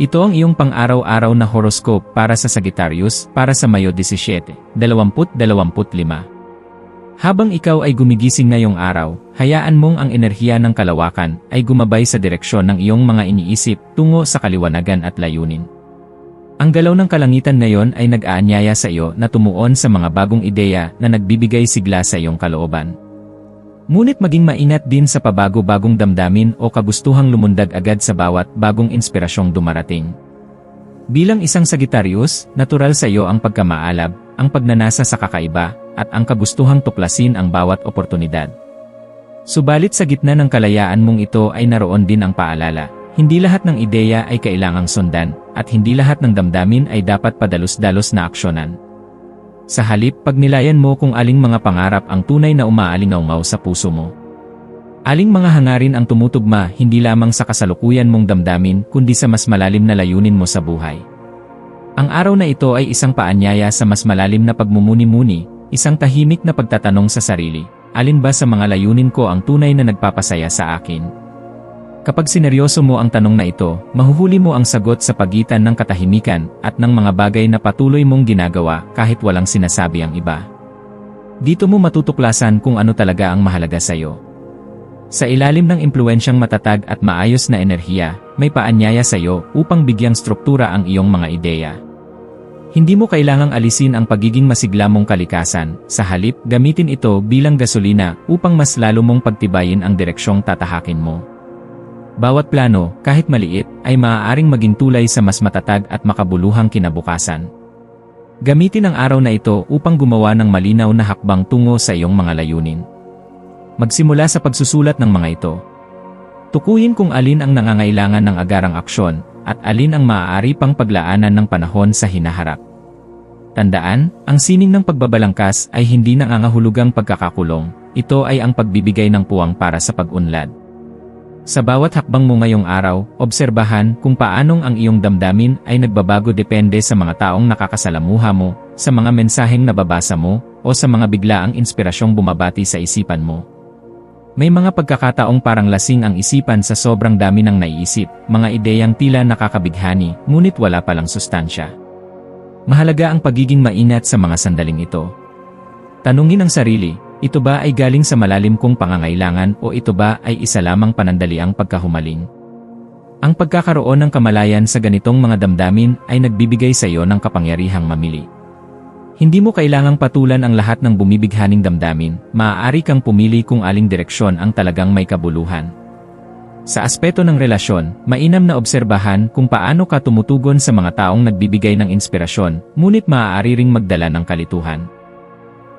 Ito ang iyong pang-araw-araw na horoscope para sa Sagittarius para sa Mayo 17, 2025. Habang ikaw ay gumigising ngayong araw, hayaan mong ang enerhiya ng kalawakan ay gumabay sa direksyon ng iyong mga iniisip tungo sa kaliwanagan at layunin. Ang galaw ng kalangitan ngayon ay nag-aanyaya sa iyo na tumuon sa mga bagong ideya na nagbibigay sigla sa iyong kalooban. Ngunit maging mainat din sa pabago-bagong damdamin o kagustuhang lumundag agad sa bawat bagong inspirasyong dumarating. Bilang isang Sagittarius, natural sa iyo ang pagkamaalab, ang pagnanasa sa kakaiba, at ang kagustuhang tuklasin ang bawat oportunidad. Subalit sa gitna ng kalayaan mong ito ay naroon din ang paalala, hindi lahat ng ideya ay kailangang sundan, at hindi lahat ng damdamin ay dapat padalos-dalos na aksyonan. Sa halip, pagnilayan mo kung aling mga pangarap ang tunay na umaalingaw sa puso mo. Aling mga hangarin ang tumutugma hindi lamang sa kasalukuyan mong damdamin kundi sa mas malalim na layunin mo sa buhay. Ang araw na ito ay isang paanyaya sa mas malalim na pagmumuni-muni, isang tahimik na pagtatanong sa sarili, alin ba sa mga layunin ko ang tunay na nagpapasaya sa akin? Kapag sineryoso mo ang tanong na ito, mahuhuli mo ang sagot sa pagitan ng katahimikan at ng mga bagay na patuloy mong ginagawa kahit walang sinasabi ang iba. Dito mo matutuklasan kung ano talaga ang mahalaga sa iyo. Sa ilalim ng impluensyang matatag at maayos na enerhiya, may paanyaya sa iyo upang bigyang struktura ang iyong mga ideya. Hindi mo kailangang alisin ang pagiging masigla mong kalikasan, sa halip gamitin ito bilang gasolina upang mas lalo mong pagtibayin ang direksyong tatahakin mo. Bawat plano, kahit maliit, ay maaaring maging tulay sa mas matatag at makabuluhang kinabukasan. Gamitin ang araw na ito upang gumawa ng malinaw na hakbang tungo sa iyong mga layunin. Magsimula sa pagsusulat ng mga ito. Tukuyin kung alin ang nangangailangan ng agarang aksyon, at alin ang maaari pang paglaanan ng panahon sa hinaharap. Tandaan, ang sining ng pagbabalangkas ay hindi nangangahulugang pagkakakulong, ito ay ang pagbibigay ng puwang para sa pag-unlad. Sa bawat hakbang mo ngayong araw, obserbahan kung paanong ang iyong damdamin ay nagbabago depende sa mga taong nakakasalamuha mo, sa mga mensaheng nababasa mo, o sa mga biglaang inspirasyong bumabati sa isipan mo. May mga pagkakataong parang lasing ang isipan sa sobrang dami ng naiisip, mga ideyang tila nakakabighani, ngunit wala palang sustansya. Mahalaga ang pagiging mainat sa mga sandaling ito. Tanungin ang sarili, ito ba ay galing sa malalim kong pangangailangan o ito ba ay isa lamang panandaliang pagkahumaling? Ang pagkakaroon ng kamalayan sa ganitong mga damdamin ay nagbibigay sa iyo ng kapangyarihang mamili. Hindi mo kailangang patulan ang lahat ng bumibighaning damdamin, maaari kang pumili kung aling direksyon ang talagang may kabuluhan. Sa aspeto ng relasyon, mainam na obserbahan kung paano ka tumutugon sa mga taong nagbibigay ng inspirasyon, ngunit maaari ring magdala ng kalituhan.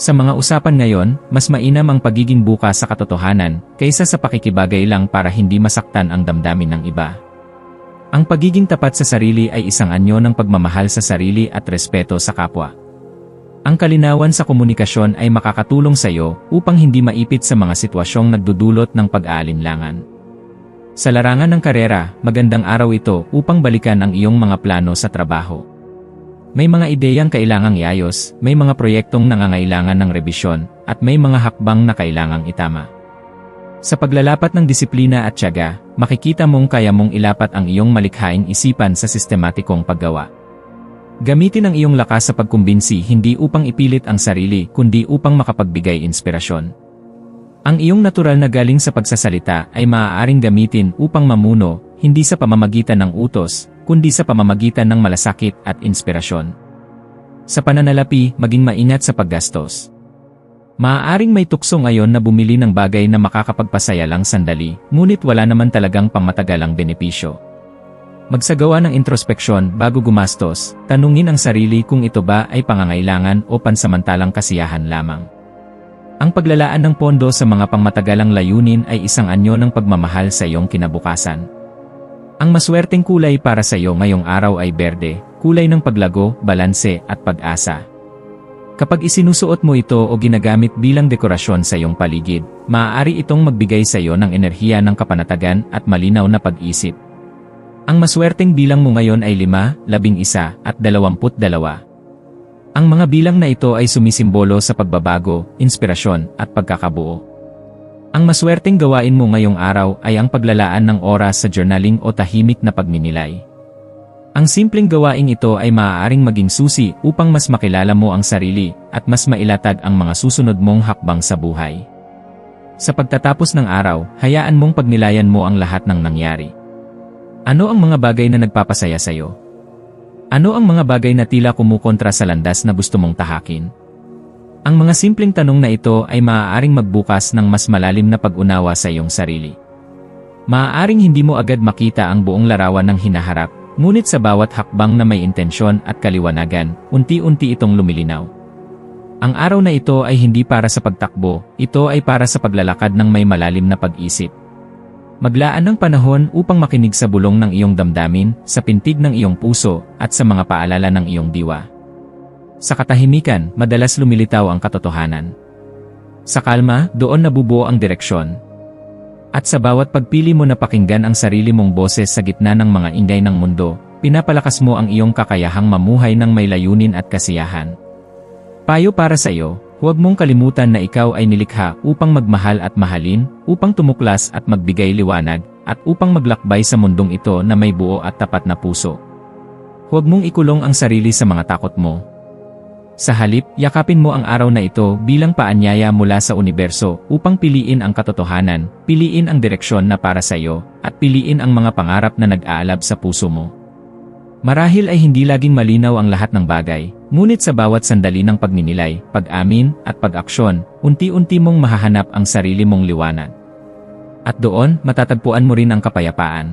Sa mga usapan ngayon, mas mainam ang pagiging bukas sa katotohanan kaysa sa pakikibagay lang para hindi masaktan ang damdamin ng iba. Ang pagiging tapat sa sarili ay isang anyo ng pagmamahal sa sarili at respeto sa kapwa. Ang kalinawan sa komunikasyon ay makakatulong sa iyo upang hindi maipit sa mga sitwasyong nagdudulot ng pag-aalinlangan. Sa larangan ng karera, magandang araw ito upang balikan ang iyong mga plano sa trabaho. May mga ideyang kailangang iayos, may mga proyektong nangangailangan ng rebisyon, at may mga hakbang na kailangang itama. Sa paglalapat ng disiplina at tiyaga, makikita mong kaya mong ilapat ang iyong malikhaing isipan sa sistematikong paggawa. Gamitin ang iyong lakas sa pagkumbinsi hindi upang ipilit ang sarili kundi upang makapagbigay inspirasyon. Ang iyong natural na galing sa pagsasalita ay maaaring gamitin upang mamuno, hindi sa pamamagitan ng utos, kundi sa pamamagitan ng malasakit at inspirasyon. Sa pananalapi, maging maingat sa paggastos. Maaaring may tukso ngayon na bumili ng bagay na makakapagpasaya lang sandali, ngunit wala naman talagang pangmatagalang benepisyo. Magsagawa ng introspeksyon bago gumastos, tanungin ang sarili kung ito ba ay pangangailangan o pansamantalang kasiyahan lamang. Ang paglalaan ng pondo sa mga pangmatagalang layunin ay isang anyo ng pagmamahal sa iyong kinabukasan. Ang maswerteng kulay para sa iyo ngayong araw ay berde, kulay ng paglago, balanse, at pag-asa. Kapag isinusuot mo ito o ginagamit bilang dekorasyon sa iyong paligid, maaari itong magbigay sa iyo ng enerhiya ng kapanatagan at malinaw na pag-isip. Ang maswerteng bilang mo ngayon ay 5, 11, at 22. Ang mga bilang na ito ay sumisimbolo sa pagbabago, inspirasyon, at pagkakabuo. Ang maswerteng gawain mo ngayong araw ay ang paglalaan ng oras sa journaling o tahimik na pagninilay. Ang simpleng gawaing ito ay maaaring maging susi upang mas makilala mo ang sarili at mas mailatag ang mga susunod mong hakbang sa buhay. Sa pagtatapos ng araw, hayaan mong pagnilayan mo ang lahat ng nangyari. Ano ang mga bagay na nagpapasaya sa iyo? Ano ang mga bagay na tila kumukontra sa landas na gusto mong tahakin? Ang mga simpleng tanong na ito ay maaaring magbukas ng mas malalim na pag-unawa sa iyong sarili. Maaaring hindi mo agad makita ang buong larawan ng hinaharap, ngunit sa bawat hakbang na may intensyon at kaliwanagan, unti-unti itong lumilinaw. Ang araw na ito ay hindi para sa pagtakbo, ito ay para sa paglalakad ng may malalim na pag-isip. Maglaan ng panahon upang makinig sa bulong ng iyong damdamin, sa pintig ng iyong puso, at sa mga paalala ng iyong diwa. Sa katahimikan, madalas lumilitaw ang katotohanan. Sa kalma, doon nabubuo ang direksyon. At sa bawat pagpili mo na pakinggan ang sarili mong boses sa gitna ng mga ingay ng mundo, pinapalakas mo ang iyong kakayahang mamuhay ng may layunin at kasiyahan. Payo para sa iyo, huwag mong kalimutan na ikaw ay nilikha upang magmahal at mahalin, upang tumuklas at magbigay liwanag, at upang maglakbay sa mundong ito na may buo at tapat na puso. Huwag mong ikulong ang sarili sa mga takot mo, sa halip, yakapin mo ang araw na ito bilang paanyaya mula sa universo upang piliin ang katotohanan, piliin ang direksyon na para sa iyo, at piliin ang mga pangarap na nag-aalab sa puso mo. Marahil ay hindi laging malinaw ang lahat ng bagay, ngunit sa bawat sandali ng pagninilay, pag-amin, at pag-aksyon, unti-unti mong mahahanap ang sarili mong liwanag. At doon, matatagpuan mo rin ang kapayapaan.